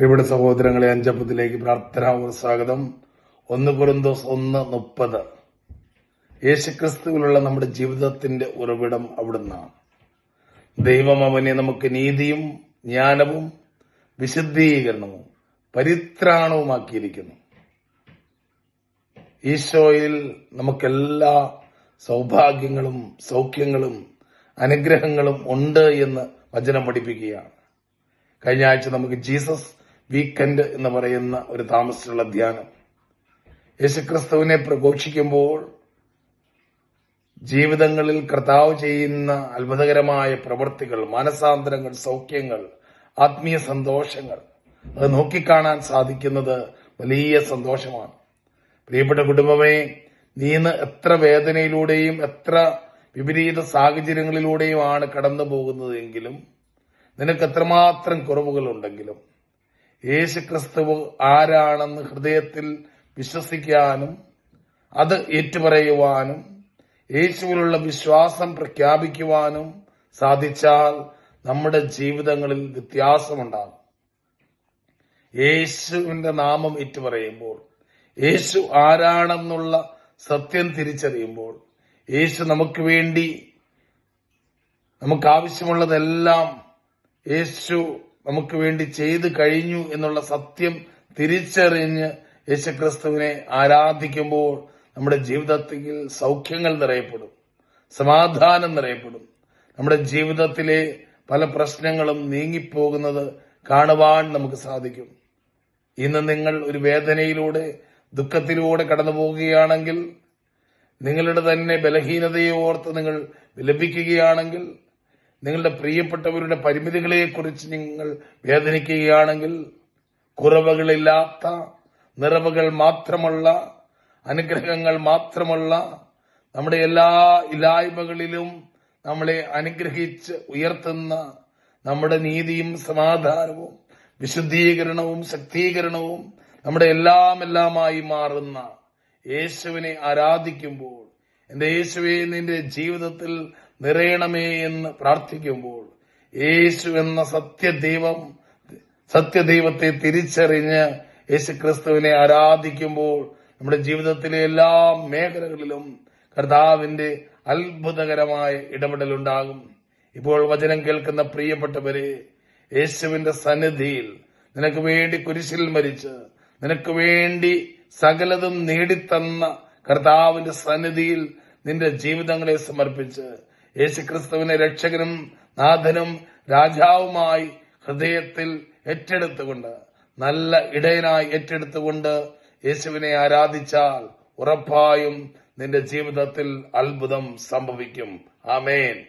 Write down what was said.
പ്രിയപ്പെട്ട സഹോദരങ്ങളെ അഞ്ചപ്പത്തിലേക്ക് പ്രാർത്ഥനാ സ്വാഗതം. ഒന്ന് കുറുന്തോസ് ഒന്ന് മുപ്പത്. യേശുക്രിസ്തുവിലുള്ള നമ്മുടെ ജീവിതത്തിന്റെ ഉറവിടം അവിടുന്നാണ് ദൈവം അവനെ നമുക്ക് നീതിയും ജ്ഞാനവും വിശുദ്ധീകരണവും പരിത്രാണവുമാക്കിയിരിക്കുന്നു. ഈശോയിൽ നമുക്കെല്ലാ സൗഭാഗ്യങ്ങളും സൗഖ്യങ്ങളും അനുഗ്രഹങ്ങളും ഉണ്ട് എന്ന് വചനം പഠിപ്പിക്കുകയാണ്. കഴിഞ്ഞ ആഴ്ച നമുക്ക് ജീസസ് വീക്കെൻഡ് എന്ന് പറയുന്ന ഒരു താമസിച്ചുള്ള ധ്യാനം. യേശുക്രിസ്തുവിനെ പ്രഘോഷിക്കുമ്പോൾ ജീവിതങ്ങളിൽ കർത്താവ് ചെയ്യുന്ന അത്ഭുതകരമായ പ്രവൃത്തികൾ മാനസാന്തരങ്ങൾ സൗഖ്യങ്ങൾ ആത്മീയ സന്തോഷങ്ങൾ അത് നോക്കിക്കാണാൻ സാധിക്കുന്നത് വലിയ സന്തോഷമാണ്. പ്രിയപ്പെട്ട കുടുംബമേ നീന്ന് എത്ര വേദനയിലൂടെയും എത്ര വിപരീത സാഹചര്യങ്ങളിലൂടെയുമാണ് കടന്നു പോകുന്നതെങ്കിലും നിനക്ക് എത്രമാത്രം കുറവുകളുണ്ടെങ്കിലും യേശുക്രിസ്തുവ് ആരാണെന്ന് ഹൃദയത്തിൽ വിശ്വസിക്കാനും അത് ഏറ്റുപറയുവാനും യേശുവിലുള്ള വിശ്വാസം പ്രഖ്യാപിക്കുവാനും സാധിച്ചാൽ നമ്മുടെ ജീവിതങ്ങളിൽ വ്യത്യാസമുണ്ടാകും. യേശുവിന്റെ നാമം ഏറ്റുപറയുമ്പോൾ യേശു ആരാണെന്നുള്ള സത്യം തിരിച്ചറിയുമ്പോൾ യേശു നമുക്ക് വേണ്ടി നമുക്ക് ആവശ്യമുള്ളതെല്ലാം യേശു നമുക്ക് വേണ്ടി ചെയ്തു കഴിഞ്ഞു എന്നുള്ള സത്യം തിരിച്ചറിഞ്ഞ് യേശുക്രിസ്തുവിനെ ആരാധിക്കുമ്പോൾ നമ്മുടെ ജീവിതത്തിൽ സൗഖ്യങ്ങൾ നിറയപ്പെടും സമാധാനം നിറയപ്പെടും. നമ്മുടെ ജീവിതത്തിലെ പല പ്രശ്നങ്ങളും നീങ്ങിപ്പോകുന്നത് കാണുവാൻ നമുക്ക് സാധിക്കും. ഇന്ന് നിങ്ങൾ ഒരു വേദനയിലൂടെ ദുഃഖത്തിലൂടെ കടന്നു പോവുകയാണെങ്കിൽ നിങ്ങളുടെ തന്നെ ബലഹീനതയെ ഓർത്ത് നിങ്ങൾ വിലപിക്കുകയാണെങ്കിൽ നിങ്ങളുടെ പ്രിയപ്പെട്ടവരുടെ പരിമിതികളെക്കുറിച്ച് നിങ്ങൾ വേദനിക്കുകയാണെങ്കിൽ കുറവുകളില്ലാത്ത നിറവുകൾ മാത്രമുള്ള അനുഗ്രഹങ്ങൾ മാത്രമുള്ള നമ്മുടെ എല്ലാ ഇല്ലായ്മകളിലും നമ്മളെ അനുഗ്രഹിച്ച് ഉയർത്തുന്ന നമ്മുടെ നീതിയും സമാധാനവും വിശുദ്ധീകരണവും ശക്തീകരണവും നമ്മുടെ എല്ലാം എല്ലാമായി മാറുന്ന യേശുവിനെ ആരാധിക്കുമ്പോൾ എന്റെ യേശുവെ നിന്റെ ജീവിതത്തിൽ നിറയണമേ എന്ന് പ്രാർത്ഥിക്കുമ്പോൾ യേശു എന്ന സത്യദൈവം സത്യദൈവത്തെ തിരിച്ചറിഞ്ഞ് യേശു ക്രിസ്തുവിനെ ആരാധിക്കുമ്പോൾ നമ്മുടെ ജീവിതത്തിലെ എല്ലാ മേഖലകളിലും കർത്താവിന്റെ അത്ഭുതകരമായ ഇടപെടലുണ്ടാകും. ഇപ്പോൾ വചനം കേൾക്കുന്ന പ്രിയപ്പെട്ടവരെ യേശുവിന്റെ സന്നിധിയിൽ നിനക്ക് വേണ്ടി കുരിശിൽ മരിച്ച് നിനക്ക് വേണ്ടി സകലതും നേടിത്തന്ന കർത്താവിന്റെ സന്നിധിയിൽ നിന്റെ ജീവിതങ്ങളെ സമർപ്പിച്ച് യേശുക്രിസ്തുവിനെ രക്ഷകനും നാഥനും രാജാവുമായി ഹൃദയത്തിൽ ഏറ്റെടുത്തുകൊണ്ട് നല്ല ഇടയനായി ഏറ്റെടുത്തുകൊണ്ട് യേശുവിനെ ആരാധിച്ചാൽ ഉറപ്പായും നിന്റെ ജീവിതത്തിൽ അത്ഭുതം സംഭവിക്കും. ആമേൻ.